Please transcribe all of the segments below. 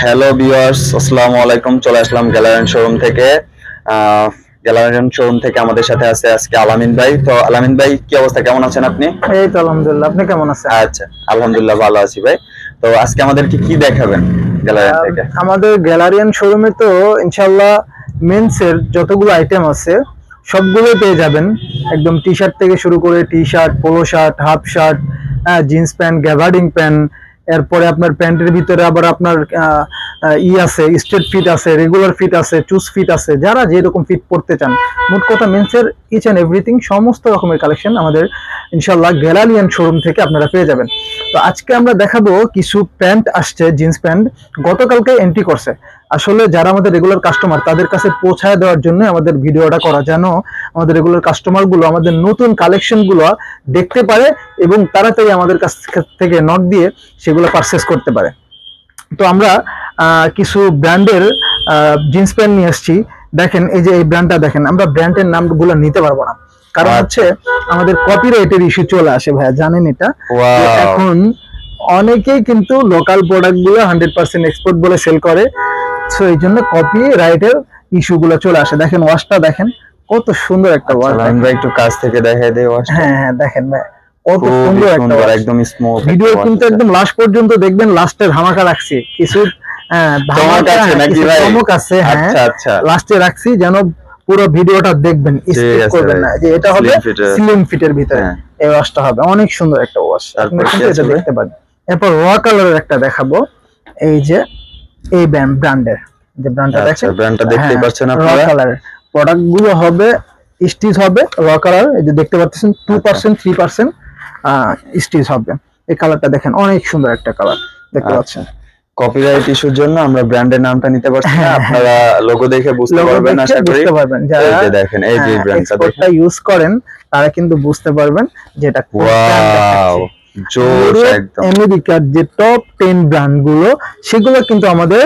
Hello viewers আসসালামু আলাইকুম। চলে আসলাম গ্যালারিয়ান শোরুম থেকে। গ্যালারিয়ান শোরুম থেকে আমাদের সাথে আছে আজকে আলামিন ভাই। তো আলামিন ভাই কি অবস্থা? কেমন আছেন আপনি? এই তো আলহামদুলিল্লাহ। আপনি কেমন আছেন? আচ্ছা আলহামদুলিল্লাহ ভালো আছি ভাই। তো আজকে আমাদেরকে কি দেখাবেন গ্যালারিয়ান থেকে? আমাদের গ্যালারিয়ান শোরুমে তো ইনশাল্লাহ মেন্সের যতগুলো আইটেম আছে সবগুলো পেয়ে যাবেন। একদম টি শার্ট থেকে শুরু করে T shirt polo shirt half shirt jeans pant gabardine pant এরপরে আপনার প্যান্টের ভিতরে আবার আপনার ই আছে, স্ট্রেট ফিট আছে রেগুলার ফিট আছে, চুজ ফিট আছে, যারা যেরকম ফিট পড়তে চান। মোট কথা মেন্সের ইচ অ্যান্ড এভরিথিং সমস্ত রকমের কালেকশন আমাদের ইনশাল্লাহ গ্যালালিয়ান শোরুম থেকে আপনারা পেয়ে যাবেন। তো আজকে আমরা দেখাবো কিছু প্যান্ট আসছে, জিন্স প্যান্ট, গতকালকে এন্ট্রি করছে। আসলে যারা আমাদের রেগুলার কাস্টমার তাদের কাছে পৌঁছায় দেওয়ার জন্য আমাদের ভিডিওটা করা যেন আমাদের রেগুলার কাস্টমারগুলো আমাদের নতুন কালেকশনগুলো দেখতে পারে এবং তাড়াতাড়ি আমাদের কাছ থেকে নক দিয়ে সেগুলো পারচেস করতে পারে। তো আমরা কিছু ব্র্যান্ডের জিন্স প্যান্ট নিয়ে এসেছি দেখেন এই যে এই ব্র্যান্ডটা দেখেন আমরা ব্র্যান্ডের নামগুলো নিতে পারব না। কারণ হচ্ছে আমাদের কপিরাইটের ইস্যু চলে আসে ভাইয়া জানেন এটা? এখন অনেকেই কিন্তু লোকাল প্রোডাক্টগুলো হান্ড্রেড পার্সেন্ট এক্সপোর্ট বলে সেল করে। সো এই জন্য কপি রাইটের ইস্যু গুলো চলে আসে। দেখেন ওয়াশটা দেখেন কত সুন্দর একটা ওয়াশ আলামিন ভাই একটু কাছ থেকে দেখাই দেই ওয়াশ হ্যাঁ হ্যাঁ দেখেন ভাই কত সুন্দর একটা wash। একদম স্মুথ ভিডিও কিন্তু একদম লাস্ট পর্যন্ত দেখবেন লাস্টে ধামাকা রাখছি। কিছু হ্যাঁ, ধামাকা, আছে নাকি ভাই? চমক আছে হ্যাঁ। আচ্ছা আচ্ছা। লাস্টে রাখছি যেন পুরো ভিডিওটা দেখবেন স্কিপ করবেন না। যে এটা হবে। স্লিম ফিটের ভিতরে। হ্যাঁ। এই ওয়াশটা হবে। অনেক সুন্দর একটা ওয়াশ আপনি কিন্তু এটা? দেখতে পারেন। এরপর র কালারের একটা দেখাবো। এই যে এই ব্র্যান্ডের যে ব্র্যান্ডটা আচ্ছা দেখেন? ব্র্যান্ডটা দেখতেই পাচ্ছেন র আপনারা। কালার প্রোডাক্টগুলো হবে স্টিচ হবে র কালার এই যে দেখতে পাচ্ছেন টু আচ্ছা। পার্সেন্ট থ্রি পার্সেন্ট স্টিচ হবে। এই কালারটা দেখেন অনেক সুন্দর একটা কালার দেখতে আচ্ছা। পাচ্ছেন। কপিরাইট ইস্যুর জন্য আমরা ব্র্যান্ডের নামটা নিতে পারছি না হ্যাঁ, হ্যাঁ। আপনারা লোগো দেখে বুঝতে পারবেন আশা করি। বুঝতে পারবেন এই যারা যে দেখেন এই যে ব্র্যান্ডটা দেখেন। ইউজ করেন তারা কিন্তু বুঝতে পারবেন যেটা কোন brand আমেরিকার যে টপ টেন ব্র্যান্ডগুলো সেগুলো কিন্তু আমাদের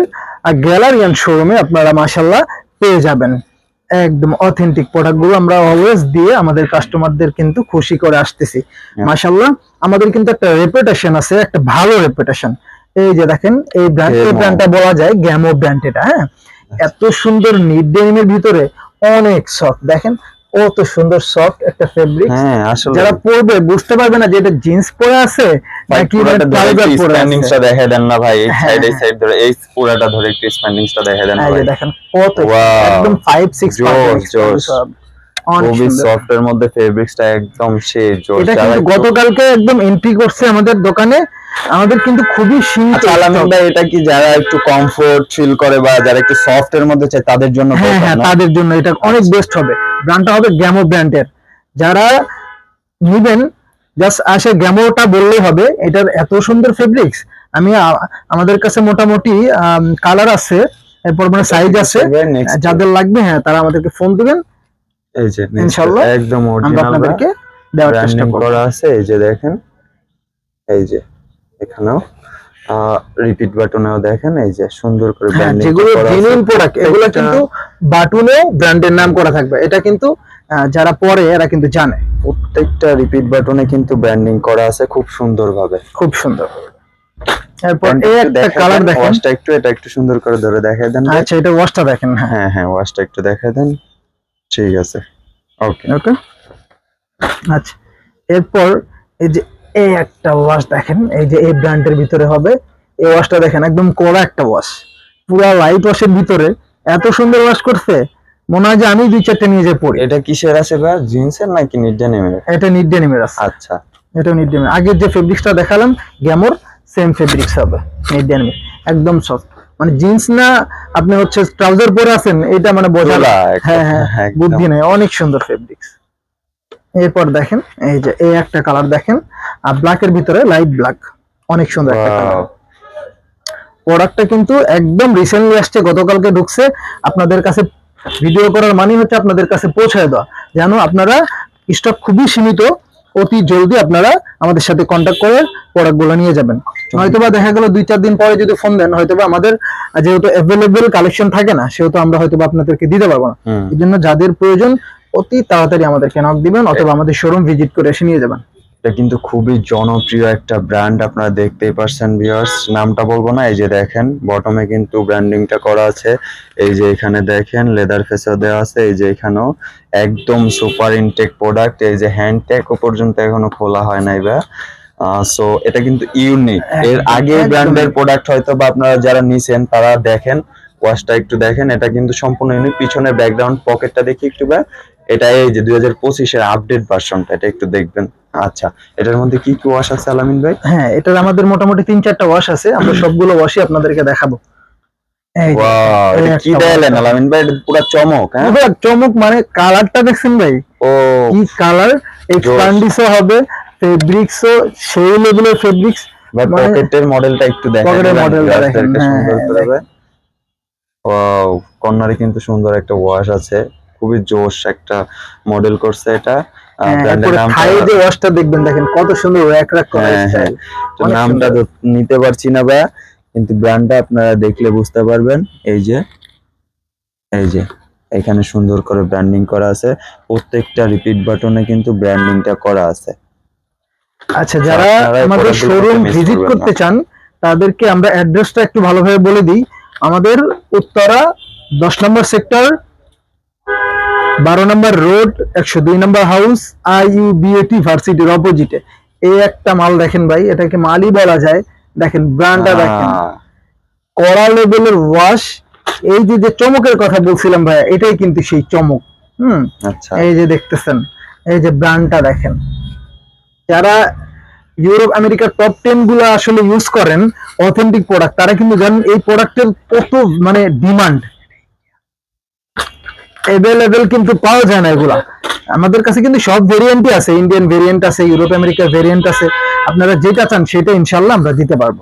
গ্যালারিয়ান শোরুমে আপনারা মাসাল্লাহ পেয়ে যাবেন। একদম অথেন্টিক আমরা অলওয়েজ দিয়ে আমাদের কাস্টমারদের কিন্তু খুশি করে আসতেছি। মাসাল্লাহ আমাদের কিন্তু একটা রেপুটেশন আছে একটা ভালো রেপুটেশন এই যে দেখেন এই ব্র্যান্ড ব্র্যান্ডটা বলা যায় গ্যামো ব্র্যান্ড এটা হ্যাঁ? এত সুন্দর ডেনিমের ভিতরে অনেক সফট দেখেন কত সুন্দর সফট একটা ফেব্রিক হ্যাঁ আসলে। যারা পরবে বুঝতে পারবে না যে এটা জিন্স পরে আছে নাকি পুরাটা ট্রাউজার পরে স্প্যান্ডিংসটা আছে দেখে দেন না ভাই এই হ্যাঁ, সাইড এই হ্যাঁ। সাইড ধরে এই পুরাটা ধরে একটু স্প্যান্ডিংসটা দেখে দেন এই ভাই। দেখেন কত একদম 5 6 জোস, জোস। অনেক খুবই সুন্দর সফট এর মধ্যে ফেব্রিক্সটা একদম সেই জোশ এটা যারা কিন্তু গতকালকে একদম এন্ট্রি করছে আমাদের দোকানে। আমাদের কিন্তু খুবই সীমিত আচ্ছা এটা কি যারা একটু কমফোর্ট ফিল করে বা যারা একটু সফট এর মধ্যে চায় তাদের জন্য হ্যাঁ হ্যাঁ তাদের জন্য এটা অনেক বেস্ট হবে। ব্র্যান্ডটা হবে গ্যামো ব্র্যান্ডের যারা নিবেন জাস্ট আসে গ্যামোটা বললেই হবে এটার এত সুন্দর ফেব্রিক্স আমি আমাদের কাছে মোটামুটি কালার আছে এরপর মানে সাইজ আছে। যাদের লাগবে হ্যাঁ তারা আমাদেরকে ফোন দিবেন। এই যে ইনশাআল্লাহ। একদম অরিজিনাল আপনাদেরকে দেওয়ার চেষ্টা করব। করা আছে এই যে দেখেন এই যে এখানেও রিপিট বাটনেও দেখেন এই যে সুন্দর করে হ্যাঁ, ব্র্যান্ডিং যেগুলো জেনুইন প্রোডাক্ট এগুলো কিন্তু বাটুনেও ব্র্যান্ডের নাম করা থাকবে। এটা কিন্তু যারা পরে এরা কিন্তু জানে। প্রত্যেকটা রিপিট বাটনে কিন্তু ব্র্যান্ডিং করা আছে খুব সুন্দরভাবে। খুব সুন্দর। এরপর এই একটু কালার দেখেন। ওয়াশটা একটু এটা একটু সুন্দর করে ধরে দেখায় দেন আচ্ছা এটা ওয়াশটা দেখেন হ্যাঁ। হ্যাঁ হ্যাঁ ওয়াশটা একটু দেখায় দেন। ঠিক আছে। ওকে ওকে আচ্ছা। এরপর এই যে এই একটা ওয়াশ দেখেন এই যে এই ব্র্যান্ডের ভিতরে হবে এই ওয়াশটা দেখেন একদম কড়া একটা ওয়াশ পুরা লাইট ওয়াশের ভিতরে এত সুন্দর ওয়াশ করছে মনে হয় যে আমি দুই চারটে নিয়ে যে পড়ি এটা কিসের আছে ভাই? জিন্সের নাকি নিডেনিমের এটা নিট ডেনিমের আছে। আচ্ছা। এটা নিট ডেনিমের আগের যে ফেব্রিক্সটা দেখালাম গ্যামোর সেম ফেব্রিক্স হবে নিট ডেনিমের একদম সফট মানে জিন্স না আপনি হচ্ছে ট্রাউজার পরে আছেন এটা মানে বোঝা যায়। হ্যাঁ হ্যাঁ বুদ্ধি নেই অনেক সুন্দর ফেব্রিক্স এরপর দেখেন এই যে এই একটা কালার দেখেন আর ব্ল্যাকের ভিতরে লাইট ব্ল্যাক অনেক সুন্দর একটা কালার প্রোডাক্টটা কিন্তু একদম রিসেন্টলি আসছে গতকালকে ঢুকছে। আপনাদের কাছে ভিডিও করার মানে হচ্ছে আপনাদের কাছে পৌঁছায় দেওয়া। যেন আপনারা স্টক খুবই সীমিত অতি জলদি আপনারা আমাদের সাথে কন্ট্যাক্ট করে প্রোডাক্টগুলো নিয়ে যাবেন। হয়তোবা দেখা গেল দুই চার দিন পরে যদি ফোন দেন হয়তোবা আমাদের যেহেতু অ্যাভেলেবেল কালেকশন থাকে না সেহেতু আমরা হয়তোবা আপনাদেরকে দিতে পারব না। এই জন্য যাদের প্রয়োজন অতি তাড়াতাড়ি আমাদেরকে নক দিবেন অথবা আমাদের শোরুম ভিজিট করে এসে নিয়ে যাবেন। এটা কিন্তু খুবই জনপ্রিয় একটা ব্র্যান্ড আপনারা দেখতেই পারছেন ভিউয়ার্স নামটা বলব না এই যে দেখেন বটমে কিন্তু ব্র্যান্ডিংটা করা আছে। এই যে এখানে দেখেন লেদার ফেসও দেওয়া আছে এই যে এখানেও একদম সুপার ইনটেক প্রোডাক্ট এই যে হ্যান্ড ট্যাগও পর্যন্ত এখনও খোলা হয় নাই বা সো এটা কিন্তু ইউনিক এর আগে ব্র্যান্ডের প্রোডাক্ট হয়তো বা আপনারা যারা নিছেন তারা দেখেন ওয়াশটা একটু দেখেন এটা কিন্তু সম্পূর্ণ ইউনিক পিছনের ব্যাকগ্রাউন্ড পকেটটা দেখি একটু বা এটা এই যে দুই হাজার পঁচিশের আপডেট ভার্সনটা এটা একটু দেখবেন। আচ্ছা এটার মধ্যে কি কি ওয়াশ আছে আলামিন ভাই? হ্যাঁ এটার আমাদের মোটামুটি তিন চারটা ওয়াশ আছে আমরা সবগুলো ওয়াশই আপনাদেরকে দেখাবো। কি wash আলামিন ভাই? পুরো চমক হ্যাঁ? চমক মানে কালারটা দেখছেন ভাই? ও কি কালার এক্সপান্ডিসও হবে ফেব্রিক্সও সেই লেভেলের ফেব্রিক্স মানে- পকেটের মডেলটা একটু দেখেন পকেটের মডেলটা দেখেন, হ্যাঁ, সুন্দর হ্যাঁ, করে ওয়াও কর্নারে কিন্তু সুন্দর একটা ওয়াশ আছে খুবই জোশ একটা মডেল করছে এটা। হ্যাঁ, ব্র্যান্ডের যে ওয়াশটা দেখবেন দেখেন কত সুন্দর র্যাক র্যাক করা হ্যাঁ, তো নামটা তো নিতে পারছি না ভাই কিন্তু ব্র্যান্ডটা আপনারা দেখলে বুঝতে পারবেন। এই যে এই যে এখানে সুন্দর করে ব্র্যান্ডিং করা আছে। প্রত্যেকটা রিপিট বাটনে কিন্তু ব্র্যান্ডিংটা করা আছে। আচ্ছা যারা আমাদের শোরুম ভিজিট করতে চান তাদেরকে আমরা অ্যাড্রেসটা একটু ভালোভাবে বলে দিই। আমাদের উত্তরা দশ নম্বর সেক্টর বারো নম্বর রোড একশো দুই number house I U BAT ভার্সিটির অপোজিটে এই একটা মাল দেখেন ভাই এটাকে মালই বলা যায়। দেখেন ব্র্যান্ডটা দেখেন। কড়া লেভেলের ওয়াশ এই যে যে চমকের কথা বলছিলাম ভাই এটাই কিন্তু সেই চমক। হুম? আচ্ছা। এই যে দেখতেছেন এই যে ব্র্যান্ডটা দেখেন। যারা ইউরোপ আমেরিকার টপ টেনগুলো আসলে ইউজ করেন অথেন্টিক প্রোডাক্ট তারা কিন্তু জানেন এই প্রোডাক্টের কত মানে ডিমান্ড অ্যাভেলেবেল কিন্তু পাওয়া যায় না এগুলা। আমাদের কাছে কিন্তু সব ভেরিয়েন্টই আছে ইন্ডিয়ান ভেরিয়েন্ট আছে ইউরোপ আমেরিকার ভেরিয়েন্ট আছে। আপনারা যেটা চান সেটা ইনশাল্লাহ আমরা দিতে পারব।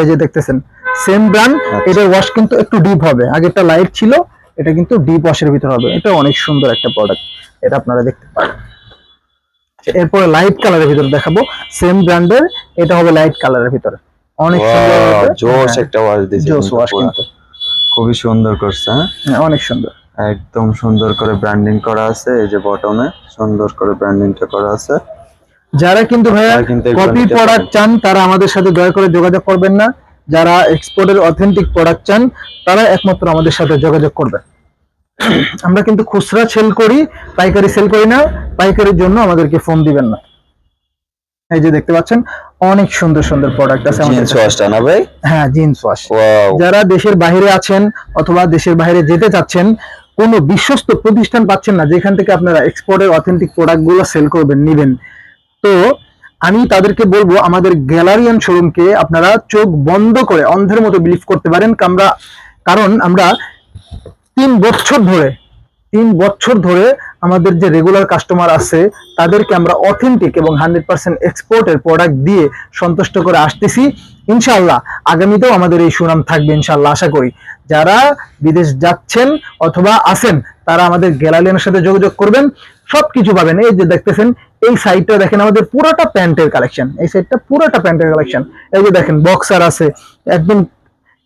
এই যে দেখতেছেন সেম ব্র্যান্ড আচ্ছা। এটার ওয়াশ কিন্তু একটু ডিপ হবে। আগেরটা লাইট ছিল এটা কিন্তু ডিপ ওয়াশের ভিতর হবে। এটা অনেক সুন্দর একটা প্রোডাক্ট এটা আপনারা দেখতে পারেন। এরপরে লাইট কালারের ভিতরে দেখাবো। সেম ব্র্যান্ডের এটা হবে লাইট কালারের ভিতরে। অনেক সুন্দর জোশ হ্যাঁ, একটা ওয়াশ দিয়েছে জোস ওয়াশ কিন্তু। খুবই সুন্দর করছে হ্যাঁ? হ্যাঁ, অনেক সুন্দর। একদম সুন্দর করে ব্র্যান্ডিং করা আছে এই যে বটমে সুন্দর করে ব্র্যান্ডিংটা করা আছে। যারা কিন্তু ভাইয়া কপি প্রোডাক্ট চান তারা আমাদের সাথে দয়া করে যোগাযোগ করবেন না। যারা এক্সপোর্টের অথেন্টিক প্রোডাক্ট চান তারা একমাত্র আমাদের সাথে যোগাযোগ করবেন। আমরা কিন্তু খুচরা সেল করি পাইকারি সেল করি না পাইকারির জন্য আমাদেরকে ফোন দিবেন না। এই যে দেখতে পাচ্ছেন অনেক সুন্দর সুন্দর প্রোডাক্ট আছে আমাদের জিন্স। ওয়াশটা না ভাই? হ্যাঁ জিন্স ওয়াশ যারা দেশের বাইরে আছেন অথবা দেশের বাইরে যেতে চাচ্ছেন কোনো বিশ্বস্ত প্রতিষ্ঠান পাচ্ছেন না যেখান থেকে আপনারা এক্সপোর্টের অথেন্টিক প্রোডাক্টগুলো সেল করবেন নিবেন। তো আমি তাদেরকে বলব আমাদের গ্যালারিয়ান শোরুমকে আপনারা চোখ বন্ধ করে অন্ধের মতো বিলিভ করতে পারেন আমরা কারণ আমরা তিন বছর ধরে, তিন বছর ধরে আমাদের যে রেগুলার কাস্টমার আছে, তাদেরকে আমরা অথেন্টিক এবং হান্ড্রেড পার্সেন্ট এক্সপোর্টের প্রোডাক্ট দিয়ে সন্তুষ্ট করে আসতেছি। ইনশাল্লাহ আগামীতেও আমাদের এই সুনাম থাকবে ইনশাল্লাহ আশা করি। যারা বিদেশ যাচ্ছেন অথবা আসেন তারা আমাদের গ্যালারিয়ানের সাথে যোগাযোগ করবেন। সবকিছু পাবেন। এই যে দেখতেছেন, এই সাইডটা দেখেন, আমাদের পুরোটা প্যান্টের কালেকশন এই সাইডটা পুরোটা প্যান্টের কালেকশন এই যে দেখেন বক্সার আছে, একদম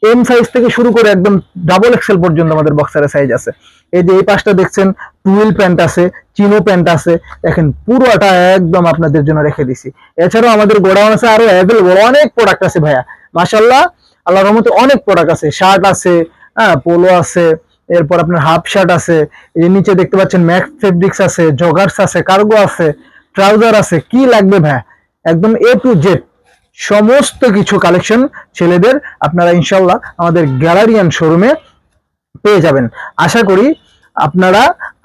এম সাইজ থেকে শুরু করে একদম ডাবল এক্সেল পর্যন্ত আমাদের বক্সারের সাইজ আছে। এই যে এই পাশটা দেখছেন টুয়েল প্যান্ট আছে চিনো প্যান্ট আছে। দেখেন, পুরোটা একদম আপনাদের জন্য রেখে দিছি। এছাড়াও আমাদের গোডাউন আছে আরও অ্যাভেলেবল অনেক প্রোডাক্ট আছে ভাইয়া। মাশাল্লাহ আল্লাহর রহমতে অনেক প্রোডাক্ট আছে। শার্ট আছে হ্যাঁ পোলো আছে, এরপর আপনার হাফ শার্ট আছে। এই নিচে দেখতে পাচ্ছেন ম্যাক্স ফেব্রিক্স আছে জগার্স আছে কার্গো আছে ট্রাউজার আছে, কি লাগবে ভাইয়া? একদম এ টু জেড সমস্ত কিছু কালেকশন ছেলেদের আপনারা ইনশাল্লাহ আমাদের গ্যালারিয়ান শোরুমে পেয়ে যাবেন। আশা করি আপনারা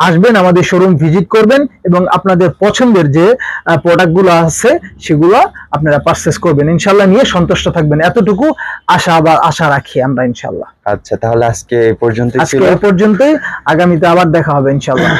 আসবেন আমাদের শোরুম ভিজিট করবেন এবং আপনাদের পছন্দের যে প্রোডাক্টগুলো আছে সেগুলো আপনারা পারচেস করবেন। ইনশাল্লাহ নিয়ে সন্তুষ্ট থাকবেন। এতটুকু আশা বা আশা রাখি আমরা ইনশাল্লাহ। আচ্ছা তাহলে আজকে এই পর্যন্তই আজকে এই পর্যন্তই। আগামীতে আবার দেখা হবে ইনশাল্লাহ।